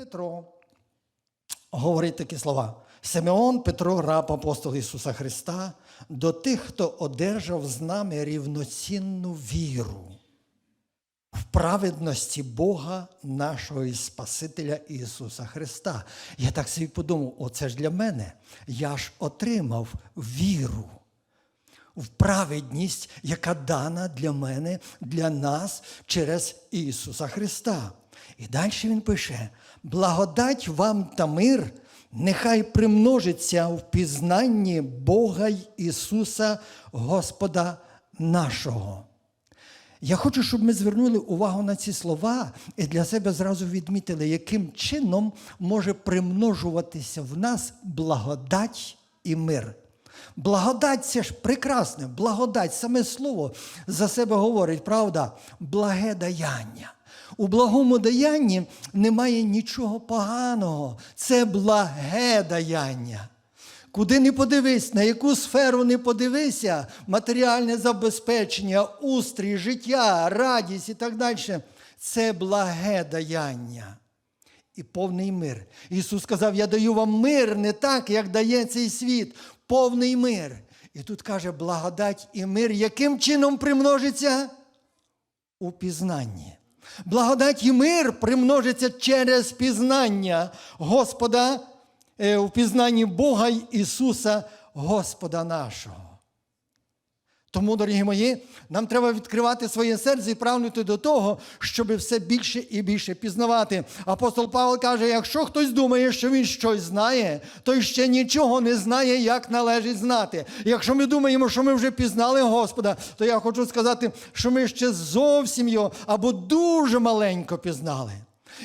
Петро говорить такі слова. Симеон Петро, раб апостол Ісуса Христа, до тих, хто одержав з нами рівноцінну віру в праведності Бога нашого і Спасителя Ісуса Христа. Я так собі подумав, оце ж для мене. Я ж отримав віру в праведність, яка дана для мене, для нас через Ісуса Христа. І далі він пише: благодать вам та мир, нехай примножиться в пізнанні Бога Ісуса Господа нашого. Я хочу, щоб ми звернули увагу на ці слова і для себе зразу відмітили, яким чином може примножуватися в нас благодать і мир. Благодать це ж прекрасне, благодать, саме слово за себе говорить, правда? Благе даяння. У благому даянні немає нічого поганого. Це благе даяння. Куди не подивись, на яку сферу не подивися, матеріальне забезпечення, устрій, життя, радість і так далі це благе даяння і повний мир. Ісус сказав: Я даю вам мир не так, як дає цей світ, повний мир. І тут каже, благодать і мир, яким чином примножиться? У пізнанні. Благодать і мир примножиться через пізнання Господа, в пізнанні Бога Ісуса, Господа нашого. Тому, дорогі мої, нам треба відкривати своє серце і прагнути до того, щоб все більше і більше пізнавати. Апостол Павло каже: якщо хтось думає, що він щось знає, то ще нічого не знає, як належить знати. Якщо ми думаємо, що ми вже пізнали Господа, то я хочу сказати, що ми ще зовсім його або дуже маленько пізнали.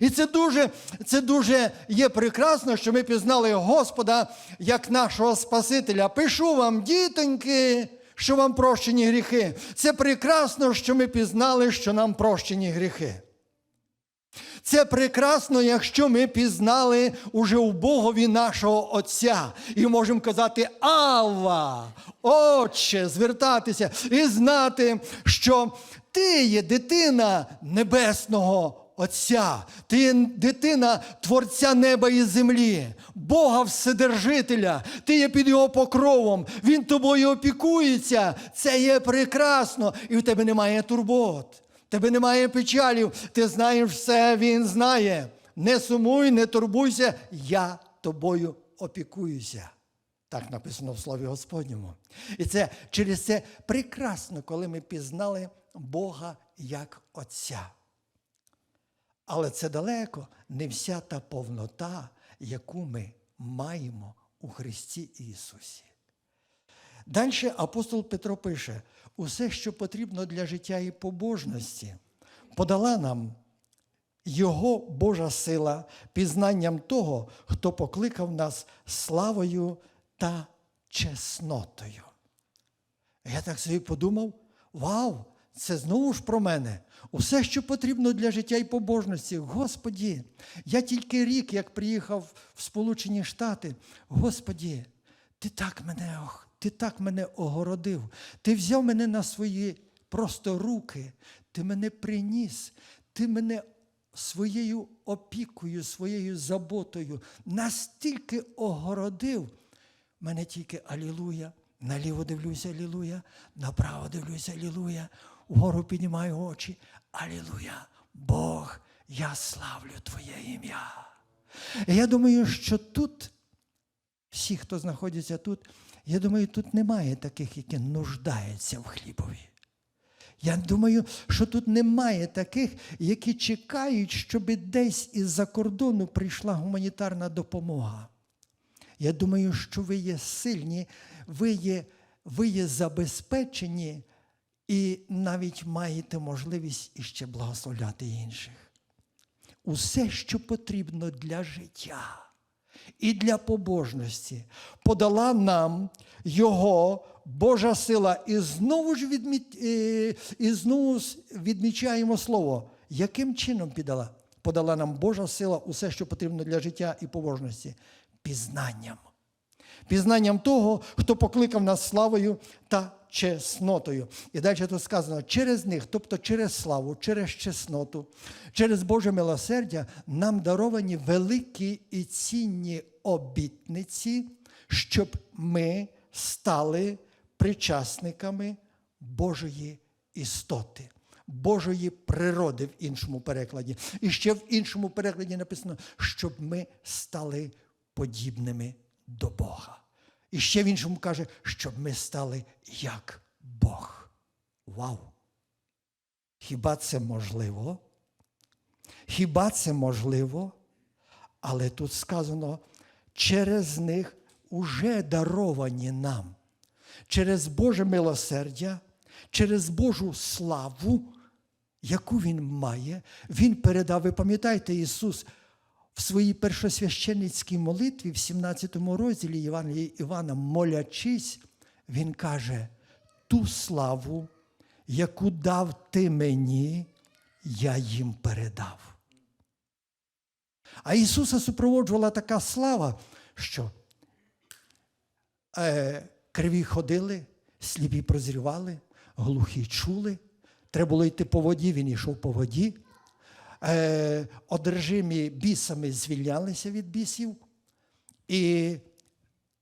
І це дуже, це дуже є прекрасно, що ми пізнали Господа як нашого Спасителя. Пишу вам, дітоньки, що вам прощені гріхи. Це прекрасно, що ми пізнали, що нам прощені гріхи. Це прекрасно, якщо ми пізнали уже у Богові нашого Отця і можемо казати Авва, Отче, звертатися і знати, що ти є дитина небесного Отця, ти дитина Творця неба і землі, Бога Вседержителя, ти є під Його покровом, Він тобою опікується. Це є прекрасно, і в тебе немає турбот. Тебе немає печалів, ти знаєш все, він знає. Не сумуй, не турбуйся, я тобою опікуюся. Так написано в Слові Господньому. І це через це прекрасно, коли ми пізнали Бога як Отця. Але це далеко не вся та повнота, яку ми маємо у Христі Ісусі. Далі апостол Петро пише: усе, що потрібно для життя і побожності, подала нам Його Божа сила пізнанням того, хто покликав нас славою та чеснотою. Я так собі подумав: вау! Це знову ж про мене. Усе, що потрібно для життя і побожності. Господі, я тільки рік, як приїхав в Сполучені Штати. Господі, ти так мене ти так мене огородив. Ти взяв мене на свої просто руки, ти мене приніс, ти мене своєю опікою, своєю заботою настільки огородив. Мене тільки алілуя. Наліво дивлюся, алілуя, направо дивлюся, алілуя, вгору піднімаю очі. Алілуя! Бог, я славлю Твоє ім'я. Я думаю, що тут, всі, хто знаходиться тут, я думаю, тут немає таких, які нуждаються в хлібові. Я думаю, що тут немає таких, які чекають, щоб десь із-за кордону прийшла гуманітарна допомога. Я думаю, що ви є сильні, ви є, ви є забезпечені і навіть маєте можливість іще благословляти інших. Усе, що потрібно для життя і для побожності, подала нам Його Божа сила. І знову ж відміт, е, і знову відмічаємо слово, яким чином? Подала нам Божа сила усе, що потрібно для життя і побожності, пізнанням. Пізнанням того, хто покликав нас славою та чеснотою. І далі тут сказано, через них, тобто через славу, через чесноту, через Боже милосердя, нам даровані великі і цінні обітниці, щоб ми стали причасниками Божої істоти. Божої природи в іншому перекладі. І ще в іншому перекладі написано, щоб ми стали подібними до Бога. І ще в іншому каже, щоб ми стали як Бог. Вау! Хіба це можливо? Хіба це можливо? Але тут сказано, через них уже даровані нам, через Боже милосердя, через Божу славу, яку Він має, Він передав, ви пам'ятаєте, Ісус в своїй першосвященницькій молитві, в 17 розділі Євангелії Івана, молячись, Він каже, ту славу, яку дав ти мені, я їм передав. А Ісуса супроводжувала така слава, що е, криві ходили, сліпі прозрівали, глухі чули. Треба було йти по воді, він йшов по воді. Е, одержимі бісами звільнялися від бісів. І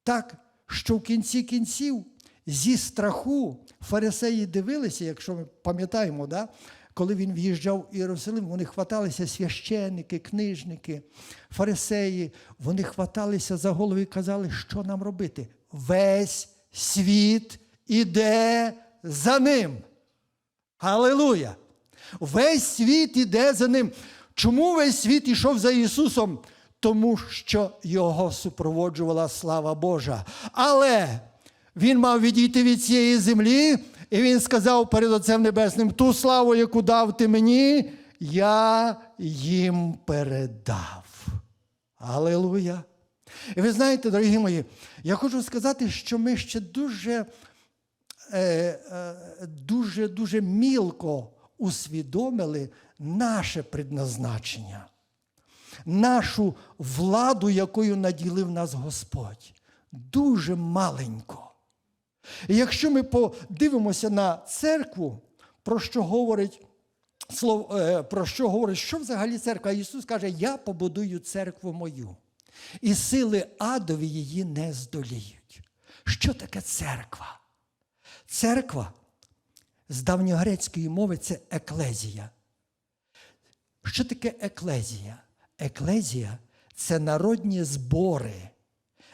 так, що в кінці кінців зі страху фарисеї дивилися, якщо ми пам'ятаємо, да? коли він в'їжджав в Єрусалим, вони хваталися священники, книжники, фарисеї, вони хваталися за голову і казали, що нам робити. Весь світ іде за ним. Галилуя! Весь світ іде за ним. Чому весь світ ішов за Ісусом? Тому що Його супроводжувала слава Божа. Але Він мав відійти від цієї землі, і Він сказав перед Отцем Небесним: ту славу, яку дав ти мені, я їм передав. Аллилуйя! І ви знаєте, дорогі мої, я хочу сказати, що ми ще дуже, дуже, дуже мілко усвідомили наше предназначення, нашу владу, якою наділив нас Господь. Дуже маленько. І якщо ми подивимося на церкву, про що говорить про що говорить, що взагалі церква? Ісус каже, я побудую церкву мою, і сили адові її не здоліють. Що таке церква? Церква з давньогрецької мови це еклезія. Що таке еклезія? Еклезія це народні збори,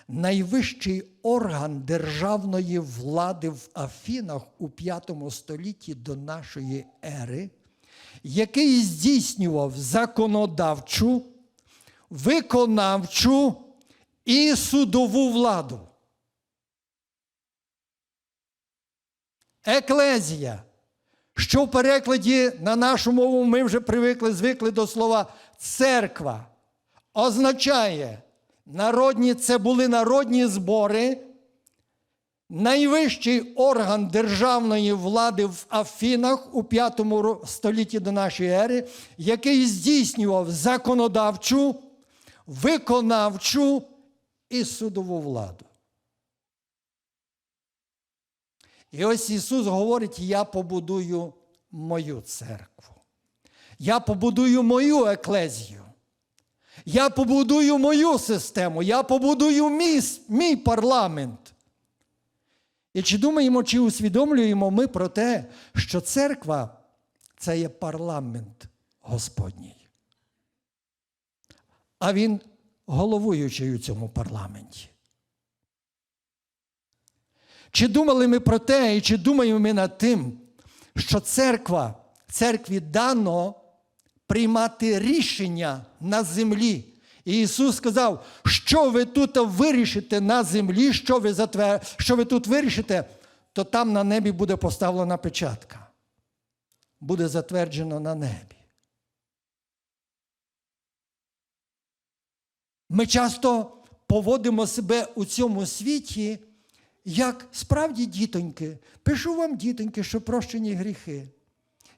найвищий орган державної влади в Афінах у V столітті до нашої ери, який здійснював законодавчу, виконавчу і судову владу. Еклезія, що в перекладі на нашу мову ми вже привикли, звикли до слова церква, означає, народні, це були народні збори, найвищий орган державної влади в Афінах у V столітті до нашої ери, який здійснював законодавчу, виконавчу і судову владу. І ось Ісус говорить: я побудую мою церкву. Я побудую мою еклезію. Я побудую мою систему, я побудую мій, мій парламент. І чи думаємо, чи усвідомлюємо ми про те, що церква це є парламент Господній. А він головуючий у цьому парламенті. Чи думали ми про те, і чи думаємо ми над тим, що церква, церкві дано приймати рішення на землі? І Ісус сказав, що ви тут вирішите на землі, що ви, затвер... що ви тут вирішите, то там на небі буде поставлена печатка. Буде затверджено на небі. Ми часто поводимо себе у цьому світі як справді дітоньки, пишу вам, дітоньки, що прощені гріхи.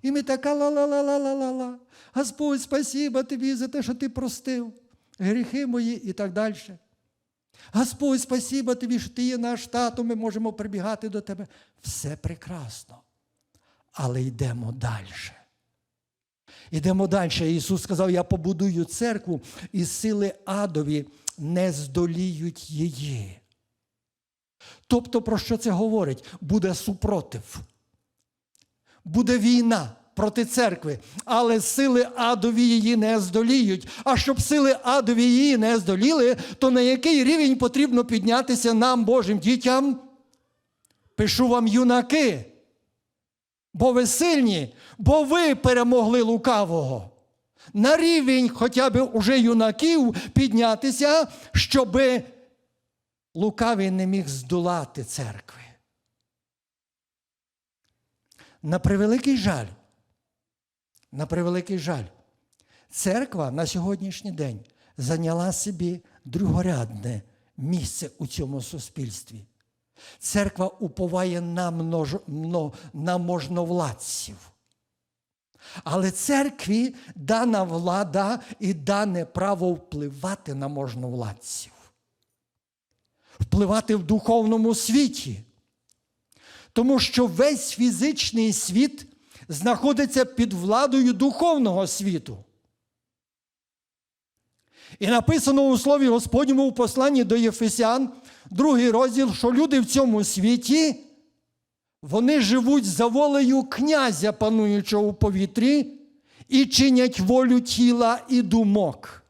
І ми така ла-ла-ла-ла-ла-ла-ла. Господь, спасіба тобі за те, що ти простив, гріхи мої і так далі. Господь, спасіба тобі, що ти є наш тато, ми можемо прибігати до тебе. Все прекрасно. Але йдемо далі. Йдемо далі. Ісус сказав: Я побудую церкву, і сили адові не здоліють її. Тобто, про що це говорить? Буде супротив. Буде війна проти церкви, але сили адові її не здоліють. А щоб сили адові її не здоліли, то на який рівень потрібно піднятися нам, Божим дітям? Пишу вам, юнаки, бо ви сильні, бо ви перемогли лукавого. На рівень хоча б уже юнаків піднятися, щоби лукавий не міг здолати церкви. На превеликий жаль, на превеликий жаль, церква на сьогоднішній день зайняла собі другорядне місце у цьому суспільстві. Церква уповає на, множ... на можновладців. Але церкві дана влада і дане право впливати на можновладців, впливати в духовному світі. Тому що весь фізичний світ знаходиться під владою духовного світу. І написано у Слові Господньому у посланні до Єфесян, другий розділ, що люди в цьому світі, вони живуть за волею князя, пануючого у повітрі, і чинять волю тіла і думок.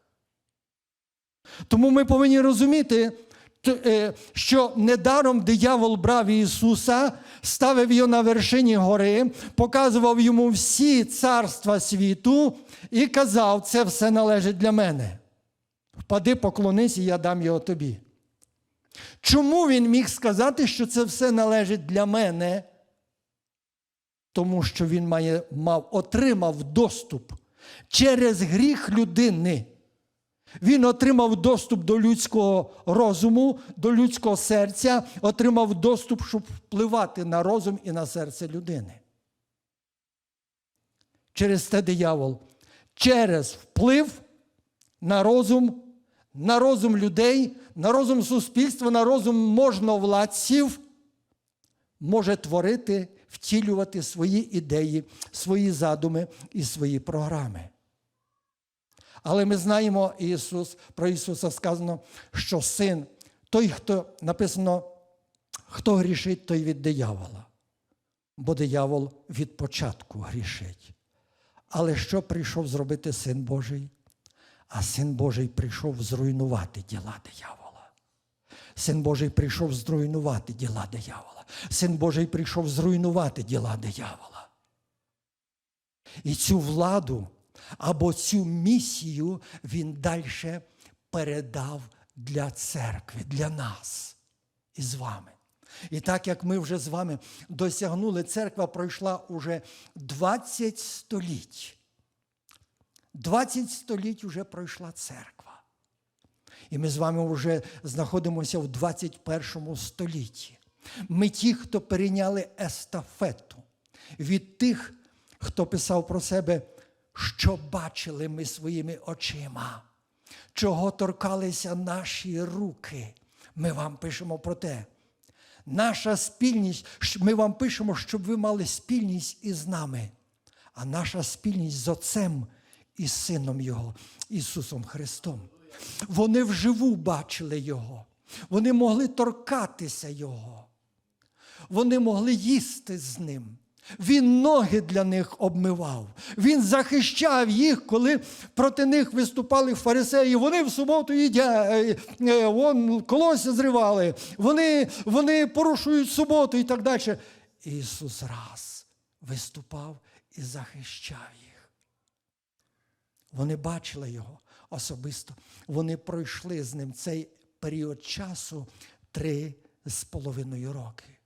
Тому ми повинні розуміти, що недаром диявол брав Ісуса, ставив його на вершині гори, показував йому всі царства світу і казав, це все належить для мене. Впади, поклонись, і я дам його тобі. Чому він міг сказати, що це все належить для мене? Тому що він має, мав, отримав доступ через гріх людини. Він отримав доступ до людського розуму, до людського серця, отримав доступ, щоб впливати на розум і на серце людини. Через те диявол, через вплив на розум, на розум людей, на розум суспільства, на розум можновладців може творити, втілювати свої ідеї, свої задуми і свої програми. Але ми знаємо Ісус, про Ісуса сказано, що син, той, хто написано, хто грішить, той від диявола. Бо диявол від початку грішить. Але що прийшов зробити син Божий? А син Божий прийшов зруйнувати діла диявола. Син Божий прийшов зруйнувати діла диявола. Син Божий прийшов зруйнувати діла диявола. І цю владу або цю місію він далі передав для церкви, для нас і з вами. І так як ми вже з вами досягнули, церква пройшла уже 20 століть. 20 століть вже пройшла церква. І ми з вами вже знаходимося в 21 столітті. Ми ті, хто перейняли естафету від тих, хто писав про себе, що бачили ми своїми очима, чого торкалися наші руки. Ми вам пишемо про те. Наша спільність, ми вам пишемо, щоб ви мали спільність із нами, а наша спільність з Отцем і Сином Його, Ісусом Христом. Вони вживу бачили Його, вони могли торкатися Його, вони могли їсти з ним. Він ноги для них обмивав. Він захищав їх, коли проти них виступали фарисеї. Вони в суботу їдять, е, е, вон колося зривали, вони, вони порушують суботу і так далі. Ісус раз виступав і захищав їх. Вони бачили його особисто. Вони пройшли з ним цей період часу три з половиною роки.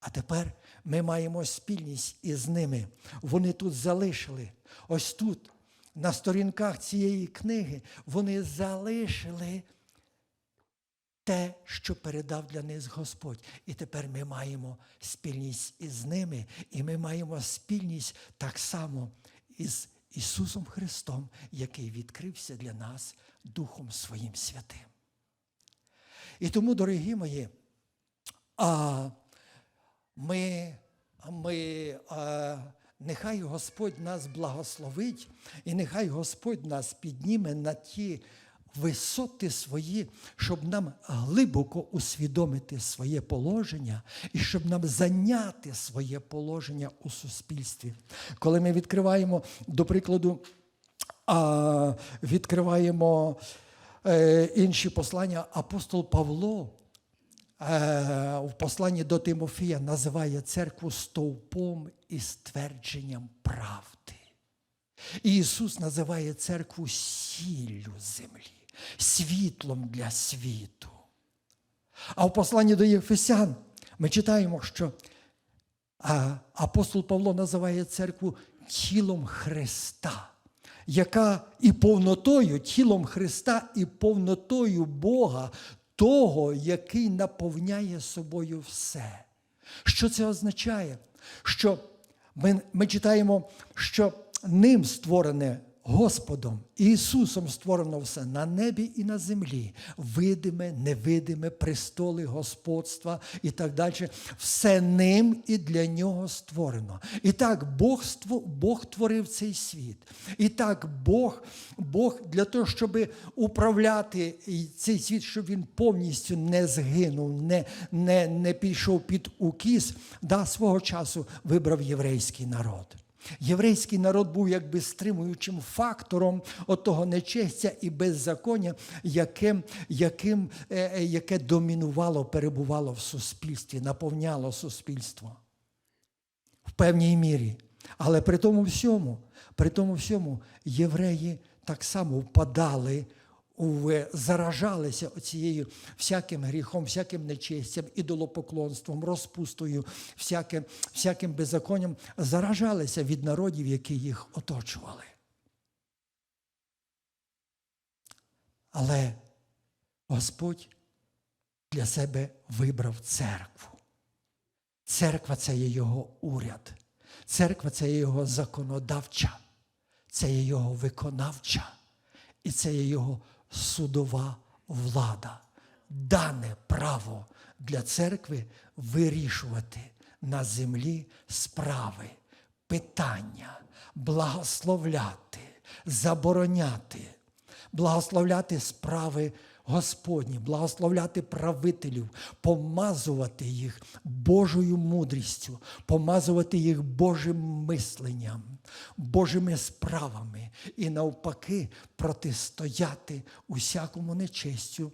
А тепер ми маємо спільність із ними. Вони тут залишили. Ось тут, на сторінках цієї книги, вони залишили те, що передав для них Господь. І тепер ми маємо спільність із ними, і ми маємо спільність так само із Ісусом Христом, який відкрився для нас Духом Своїм Святим. І тому, дорогі мої, а ми, ми а, нехай Господь нас благословить, і нехай Господь нас підніме на ті висоти свої, щоб нам глибоко усвідомити своє положення і щоб нам зайняти своє положення у суспільстві. Коли ми відкриваємо, до прикладу, а, відкриваємо е, інші послання, апостол Павло в посланні до Тимофія називає церкву стовпом і ствердженням правди. І Ісус називає церкву сіллю землі, світлом для світу. А в посланні до Єфесян ми читаємо, що апостол Павло називає церкву тілом Христа, яка і повнотою, тілом Христа, і повнотою Бога, того, який наповняє собою все. Що це означає? Що ми, ми читаємо, що ним створене Господом Ісусом створено все на небі і на землі, видиме, невидиме, престоли господства і так далі. Все ним і для нього створено. І так Бог, Бог творив цей світ. І так Бог, Бог для того, щоб управляти цей світ, щоб він повністю не згинув, не, не, не пішов під укіс, да, свого часу вибрав єврейський народ. Єврейський народ був якби стримуючим фактором отого нечестя і беззаконня, яким, яким, е, е, яке домінувало, перебувало в суспільстві, наповняло суспільство в певній мірі. Але при тому всьому, при тому всьому євреї так само впадали, заражалися цією всяким гріхом, всяким нечестям, ідолопоклонством, розпустою, всяким, всяким беззаконням, заражалися від народів, які їх оточували. Але Господь для себе вибрав церкву. Церква це є його уряд. Церква це є його законодавча, це є його виконавча, і це є його судова влада. Дане право для церкви вирішувати на землі справи, питання, благословляти, забороняти, благословляти справи Господні, благословляти правителів, помазувати їх Божою мудрістю, помазувати їх Божим мисленням, Божими справами і навпаки протистояти усякому нечестю,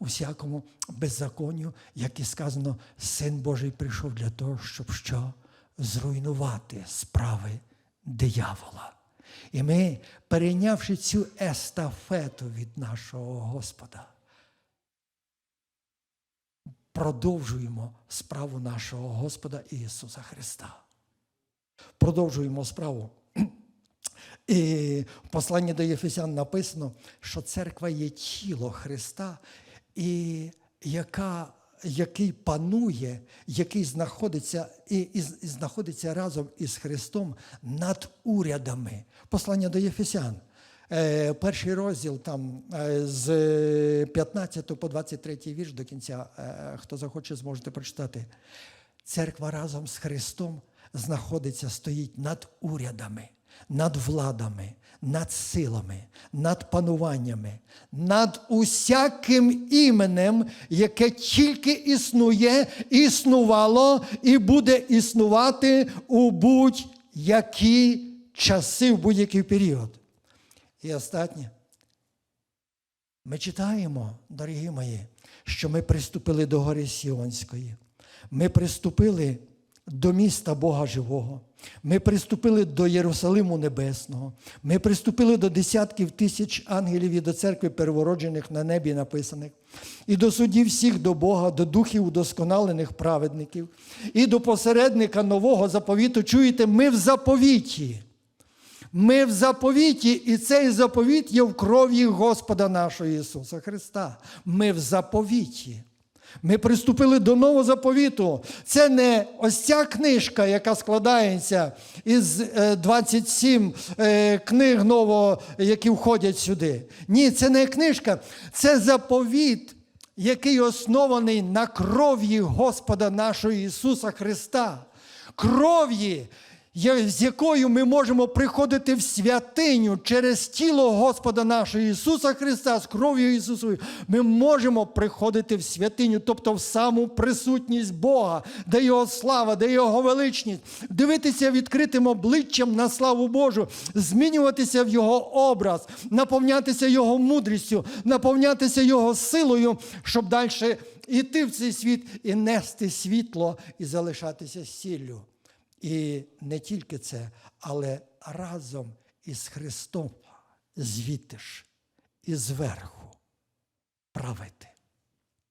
усякому беззаконню, як і сказано, Син Божий прийшов для того, щоб що? Зруйнувати справи диявола. І ми, перейнявши цю естафету від нашого Господа, продовжуємо справу нашого Господа Ісуса Христа. Продовжуємо справу. І в посланні до Єфесян написано, що церква є тіло Христа, і яка, який панує, який знаходиться і, і, і знаходиться разом із Христом над урядами. Послання до Єфесян. Е, перший розділ там е, з 15 по 23 вірш до кінця, е, хто захоче, зможете прочитати. Церква разом з Христом знаходиться, стоїть над урядами, над владами, над силами, над пануваннями, над усяким іменем, яке тільки існує, існувало і буде існувати у будь-які часи, в будь-який період. І останнє. Ми читаємо, дорогі мої, що ми приступили до гори Сіонської. Ми приступили до міста Бога Живого. Ми приступили до Єрусалиму Небесного. Ми приступили до десятків тисяч ангелів і до церкви перевороджених на небі написаних, і до судів всіх до Бога, до духів удосконалених праведників, і до посередника нового заповіту. Чуєте, ми в заповіті. Ми в заповіті, і цей заповіт є в крові Господа нашого Ісуса Христа. Ми в заповіті. Ми приступили до нового заповіту. Це не ось ця книжка, яка складається із е, 27 е, книг нового, які входять сюди. Ні, це не книжка, це заповіт, який оснований на кров'ї Господа нашого Ісуса Христа, кров'ї, з якою ми можемо приходити в святиню через тіло Господа нашого Ісуса Христа, з кров'ю Ісусовою, ми можемо приходити в святиню, тобто в саму присутність Бога, де Його слава, де Його величність, дивитися відкритим обличчям на славу Божу, змінюватися в Його образ, наповнятися Його мудрістю, наповнятися Його силою, щоб далі йти в цей світ і нести світло і залишатися сіллю. І не тільки це, але разом із Христом звідти ж і зверху правити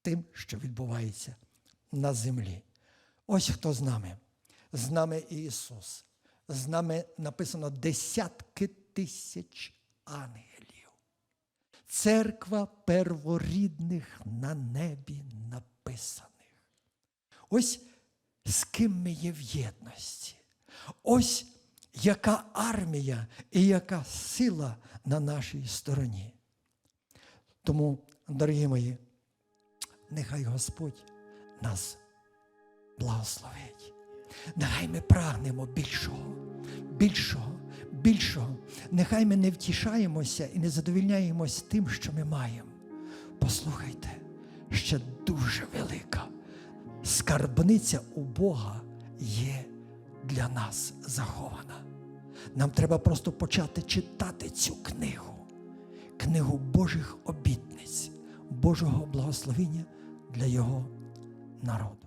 тим, що відбувається на землі. Ось хто з нами. З нами Ісус. З нами написано десятки тисяч ангелів. Церква перворідних на небі написаних. Ось з ким ми є в єдності. Ось яка армія і яка сила на нашій стороні. Тому, дорогі мої, нехай Господь нас благословить. Нехай ми прагнемо більшого, більшого, більшого. Нехай ми не втішаємося і не задовільняємось тим, що ми маємо. Послухайте, ще дуже велика скарбниця у Бога є для нас захована. Нам треба просто почати читати цю книгу, книгу Божих обітниць, Божого благословення для Його народу.